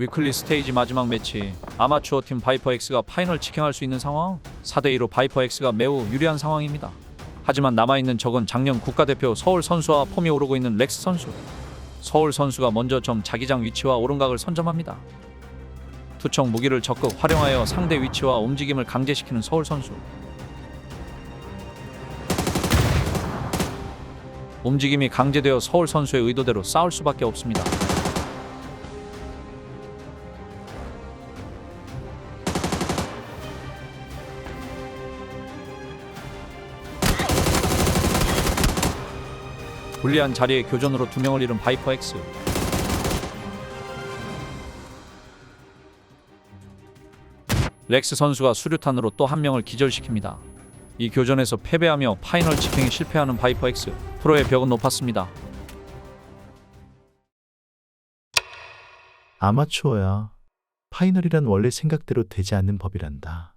위클리 스테이지 마지막 매치 아마추어 팀 바이퍼 X가 파이널 직행할 수 있는 상황 4대2로 바이퍼 X가 매우 유리한 상황입니다. 하지만 남아있는 적은 작년 국가대표 서울 선수와 폼이 오르고 있는 렉스 선수 서울 선수가 먼저 점 자기장 위치와 오른각을 선점합니다. 투척 무기를 적극 활용하여 상대 위치와 움직임을 강제시키는 서울 선수 움직임이 강제되어 서울 선수의 의도대로 싸울 수밖에 없습니다. 불리한 자리에 교전으로 두 명을 잃은 바이퍼 X. 렉스 선수가 수류탄으로 또 한 명을 기절시킵니다. 이 교전에서 패배하며 파이널 직행에 실패하는 바이퍼 X. 프로의 벽은 높았습니다. 아마추어야. 파이널이란 원래 생각대로 되지 않는 법이란다.